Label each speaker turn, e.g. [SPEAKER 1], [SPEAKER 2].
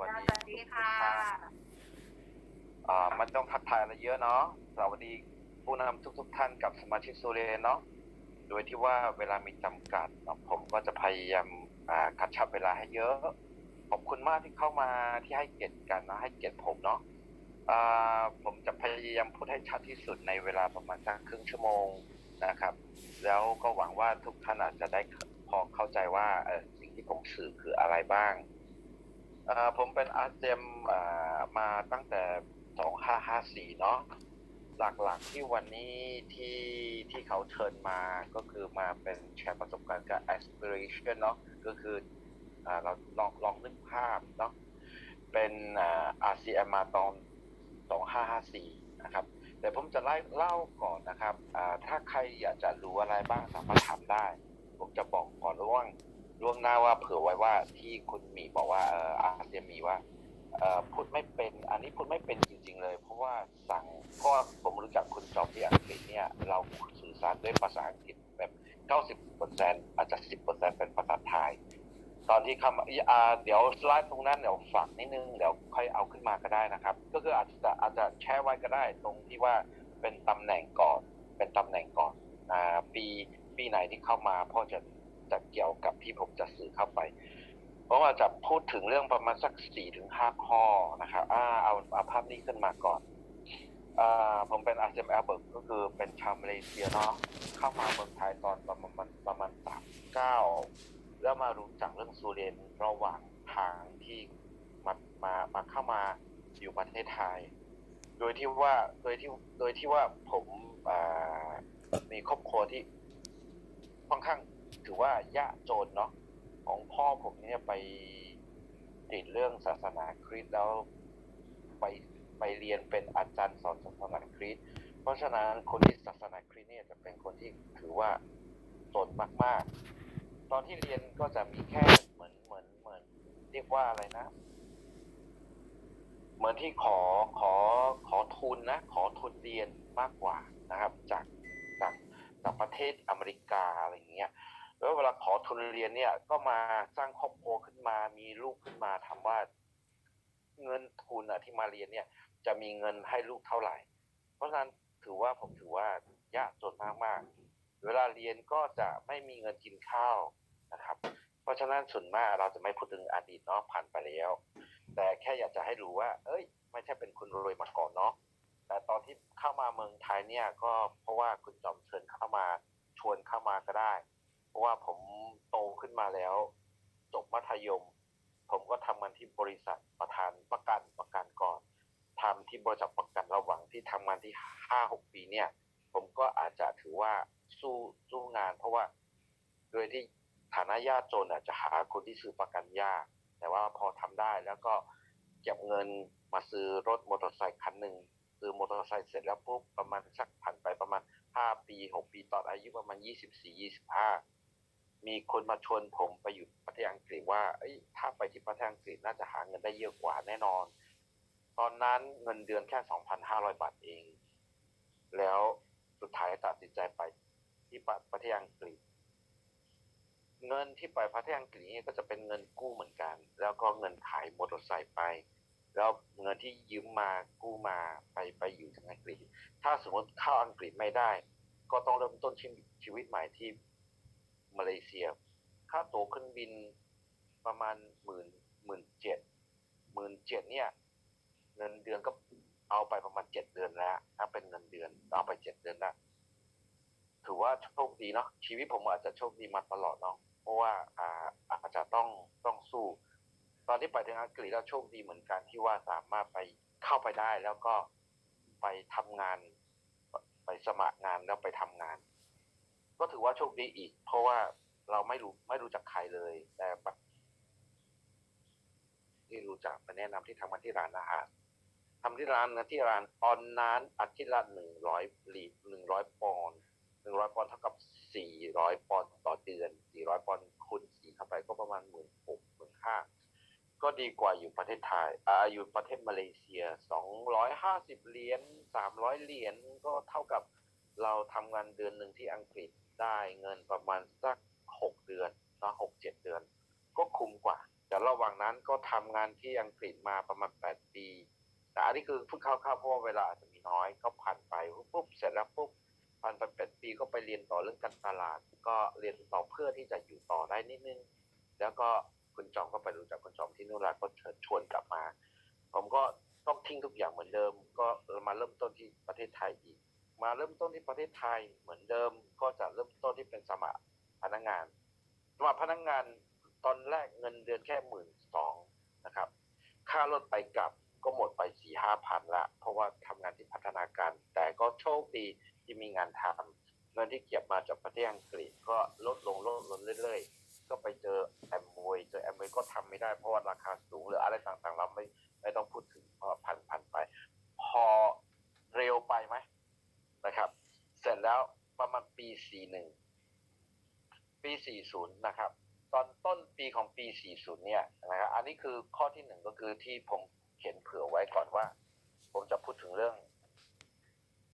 [SPEAKER 1] วัสดี
[SPEAKER 2] สวัสดีค่ะ
[SPEAKER 1] อ่ามันต้องทักทายอะไรเยอะเนาะสวัสดีผู้นำทุก ๆ ท่านกับสมาชิกโซเรนเนาะโดยที่ว่าเวลามีจำกัดเนาะผมก็จะพยายามอ่ากระชับเวลาให้เยอะ ขอบคุณมากที่เข้ามาที่ให้เกียรติกันนะให้เกียรติผมเนาะอ่าผมจะพยายามพูดให้ชัดที่สุดในเวลาประมาณสักครึ่งชั่วโมงนะครับ แล้วก็หวังว่าทุกท่านอาจจะได้พอเข้าใจว่าเออสิ่งที่ผมสื่อคืออะไรบ้างเอ่อ ผมเป็นอาร์เจมอ่ามาตั้งแต่ 2554 เนาะหลักๆที่วันนี้ที่ที่เขาเชิญมาก็คือมาเป็นแชร์ประสบการณ์กับ aspiration เนาะก็คืออ่าเราลองลองนึกภาพเนาะเป็นอ่า RCM มาตอน 2554 นะครับ แต่ผมจะไล่เล่าก่อนนะครับอ่าถ้าใครอยากจะรู้อะไรบ้างสามารถถามได้ ผมจะบอกก่อนล่วง ล่วงหน้าว่าเผื่อไว้ว่าที่คุณหมีบอกว่าเอออาเซียนมีว่าเออพูดไม่เป็นอันนี้พูดไม่เป็นจริง ๆ เลย เพราะว่าสั่งเพราะผมรู้จักคุณจอมที่อังกฤษเนี่ย เราสื่อสารด้วยภาษาอังกฤษแบบ 90%อาจจะ 10%เป็นภาษาไทย ตอนที่คำอ่าเดี๋ยวสไลด์ตรงนั้นเดี๋ยวฝากนิดนึงเดี๋ยวค่อยเอาขึ้นมาก็ได้นะครับ ก็คืออาจจะอาจจะแชร์ไว้ก็ได้ ตรงที่ว่าเป็นตำแหน่งก่อนเป็นตำแหน่งก่อนอ่าปีปีไหนที่เข้ามาพราะจะ จะเกี่ยวกับที่ผมจะสื่อเข้าไป เพราะว่าจะพูดถึงเรื่องประมาณสักสี่ถึงห้าข้อนะครับอ่าเอาเอาภาพนี้ขึ้นมาก่อนอ่าผมเป็นอาเซมแอลเบิร์กก็คือเป็นชาวมาเลเซียเนาะเข้ามาเมืองไทยตอนประมาณประมาณสามเก้าแล้วมารู้จักเรื่องสุเรนระหว่างทางที่มามามาเข้ามาอยู่ประเทศไทย โดยที่ว่าโดยที่โดยที่ว่าผมอ่ามีครอบครัวที่ค่อนข้าง ถือว่ายากจนเนาะของพ่อผมเนี่ยไปติดเรื่องศาสนาคริสต์แล้วไปไปเรียนเป็นอาจารย์สอนศาสนาคริสต์เพราะฉะนั้นคนที่ศาสนาคริสต์เนี่ยจะเป็นคนที่ถือว่าจนมาก ๆ ตอนที่เรียนก็จะมีแค่เหมือนเหมือนเหมือน เรียกว่าอะไรนะ เหมือนที่ขอขอขอทุนนะ ขอทุนเรียนมากกว่านะครับ จากจากจากประเทศอเมริกาอะไรอย่างเงี้ย แล้วเวลาขอทุนเรียนเนี่ย ก็มาสร้างครอบครัวขึ้นมา มีลูกขึ้นมาถาว่า เงินทุนอะที่มาเรียนเนี่ย จะมีเงินให้ลูกเท่าไหร่ เพราะฉะนั้นถือว่าผมถือว่ายากจนมากๆ เวลาเรียนก็จะไม่มีเงินกินข้าวนะครับ เพราะฉะนั้นส่วนมากเราจะไม่พูดถึงอดีตเนาะผ่านไปแล้ว แต่แค่อยากจะให้รู้ว่า เอ้ย ไม่ใช่เป็นคนรวยมาก่อนเนาะแต่ตอนที่เข้ามาเมืองไทยเนี่ยก็เพราะว่าคุณจอมเชิญเข้ามาชวนเข้ามาก็ได้ ราะว่าผมโตขึ้นมาแล้ว จบมัธยม ผมก็ทำงานที่บริษัทประธานประกันประกันก่อนทำที่บริษัทประกันระหว่างที่ทำงานที่ห้าหกปีเนี่ย ผมก็อาจจะถือว่าสู้สู้งาน เพราะว่าโดยที่ฐานะยากจนอาจจะหาคนที่ซื้อประกันยาก แต่ว่าพอทำได้แล้วก็เก็บเงินมาซื้อรถมอเตอร์ไซค์คันหนึ่งซื้อมอเตอร์ไซค์เสร็จแล้วปุ๊บประมาณสักผ่านไปประมาณห้าปีหกปีตอนอายุประมาณยี่สิบสี่ยี่สิบห้า มีคนมาชวนผมไปอยู่ประเทศอังกฤษว่าอถ้าไปที่ประเทศอังกฤษน่าจะหาเงินได้เยอะกว่าแน่นอน ตอนนั้นเงินเดือนแค่2,500บาทเอง แล้วสุดท้ายตัดสินใจไปที่ประเทศอังกฤษ เงินที่ไปประเทศอังกฤษนี่ก็จะเป็นเงินกู้เหมือนกัน แล้วก็เงินขายมอเตอร์ไซค์ไป แล้วเงินที่ยืมมากู้มาไปไปอยู่ที่อังกฤษ ถ้าสมมติเข้าอังกฤษไม่ได้ ก็ต้องเริ่มต้นชีวิตใหม่ที่ มาเลเซีย ค่าตั๋วเครื่องบินประมาณหมื่นหมื่นเจ็ดหมื่นเจ็ดเนี่ยเงินเดือนก็เอาไปประมาณเจ็ดเดือนแล้วถ้าเป็นเงินเดือนเอาไปเจ็ดเดือนแล้วถือว่าโชคดีเนาะชีวิตผมอาจจะโชคดีมาตลอดเนาะเพราะว่าอ่าอาจจะต้องต้องสู้ ตอนที่ไปถึงอังกฤษแล้วโชคดีเหมือนกันที่ว่าสามารถไปเข้าไปได้แล้วก็ไปทำงาน ไปสมัครงานแล้วไปทำงาน ถือว่าโชคดีอีก เพราะว่าเราไม่รู้ไม่รู้จักใครเลย แต่แบบที่รู้จักไปแนะนำที่ทำงาที่ร้านอาหารทำที่ร้านนะที่ร้านตอนนั้นอาทิตย์ละหนึ่งร้อยลีหนึ่งร้อยปอนหนึ่งร้อยปอนเท่ากับสี่ร้อยปอนต่อเดือนสี่ร้อยปอนคูณสี่เข้าไปก็ประมาณหมื่นหกหมื่นห้าก็ดีกว่าอยู่ประเทศไทยอ่าอยู่ประเทศมาเลเซียสองร้อยห้าสิบเหรียญสามร้อยเหรียญก็เท่ากับ เราทำงานเดือนหนึ่งที่อังกฤษได้เงินประมาณสักหกเดือนนะหกเจ็ดเดือน ก็คุ้มกว่า แต่ระหว่างนั้นก็ทำงานที่อังกฤษมาประมาณแปดปี แต่อันนี้คือเพิ่งเข้าๆเพราะว่าเวลาอาจจะมีน้อยก็ผ่านไปปุ๊บเสร็จแล้วปุ๊บผ่านไปแปดปีก็ไปเรียนต่อเรื่องการตลาด ก็เรียนต่อเพื่อที่จะอยู่ต่อได้นิดนึง แล้วก็คุณจอมก็ไปรู้จักคุณจอมที่นู่นแหละก็เชิญชวนกลับมา ผมก็ต้องทิ้งทุกอย่างเหมือนเดิม ก็มาเริ่มต้นที่ประเทศไทยอีก มาเริ่มต้นที่ประเทศไทยเหมือนเดิมก็จะเริ่มต้นที่เป็นสมัครพนักงานสมัครพนักงานตอนแรกเงินเดือนแค่หมื่นสองนะครับ ค่ารถไปกลับก็หมดไปสี่ห้าพันละ เพราะว่าทำงานที่พัฒนาการ แต่ก็โชคดีที่มีงานทำเงินที่เก็บมาจากประเทศอังกฤษก็ลดลงลดลงเรื่อยๆ ก็ไปเจอแอมวยเจอแอมวยก็ทำไม่ได้เพราะว่าราคาสูงหรืออะไรต่างๆ เราไม่ไม่ต้องพูดถึงเพราะพันพันไป พอเร็วไปไหม แล้วประมาณปี 41 ปี 40 นะครับ ตอนต้นปีของปี 40 เนี่ยนะครับ อันนี้คือข้อที่หนึ่งก็คือที่ผมเขียนเผื่อไว้ก่อนว่า ผมจะพูดถึงเรื่อง